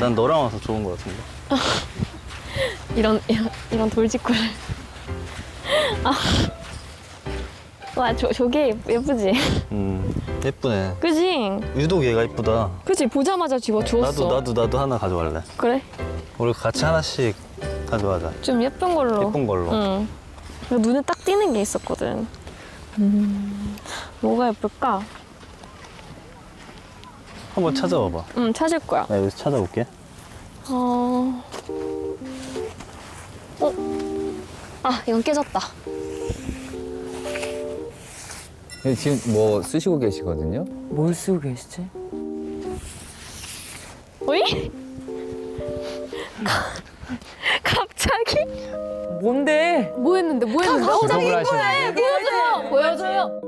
난 너랑 와서 좋은 거 같은데. 이런 이런, 이런 돌직구를. 아. 와, 저, 저게 예쁘- 예쁘지? 음, 예쁘네. 그지? 유독 얘가 이쁘다. 그지? 보자마자 집어 주웠어. 나도 나도 나도 하나 가져갈래. 그래? 우리 같이 하나씩 가져가자. 좀 예쁜 걸로. 예쁜 걸로. 응. 눈에 딱 띄는 게 있었거든. 음, 뭐가 예쁠까? 한번 찾아봐봐. 응, 찾을 거야. 나 여기서 찾아볼게. 어. 어? 아, 이건 깨졌다. 근데 지금 뭐 쓰시고 계시거든요? 뭘 쓰고 계시지? 어이? 갑자기? 뭔데? 뭐 했는데, 뭐 했는데? 작업을 하시는데 보여줘요! 보여줘요!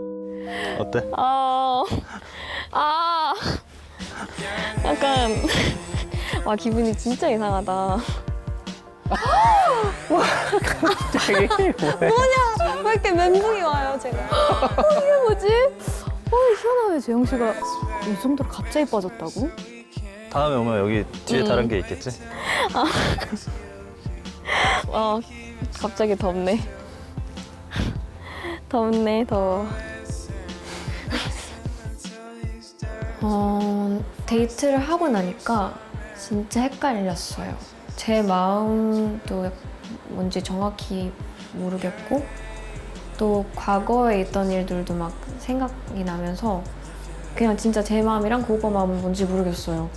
어때? 아, 아, 약간, 와, 기분이 진짜 이상하다. 왜 이렇게 멘붕이 와요, 제가? 이게 뭐지? 어, 희한하네, 재영 씨가 이 정도로 갑자기 빠졌다고? 다음에 오면 여기 뒤에 음. 다른 게 있겠지? 아, 갑자기 덥네. 덥네, 더워. 어, 데이트를 하고 나니까 진짜 헷갈렸어요. 제 마음도 뭔지 정확히 모르겠고, 또 과거에 있던 일들도 막 생각이 나면서 그냥 진짜 제 마음이랑 그거 마음은 뭔지 모르겠어요.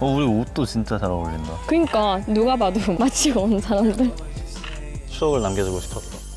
어, 우리 옷도 진짜 잘 어울린다. 그러니까 누가 봐도 마치고 온 사람들. 추억을 남겨주고 싶었어.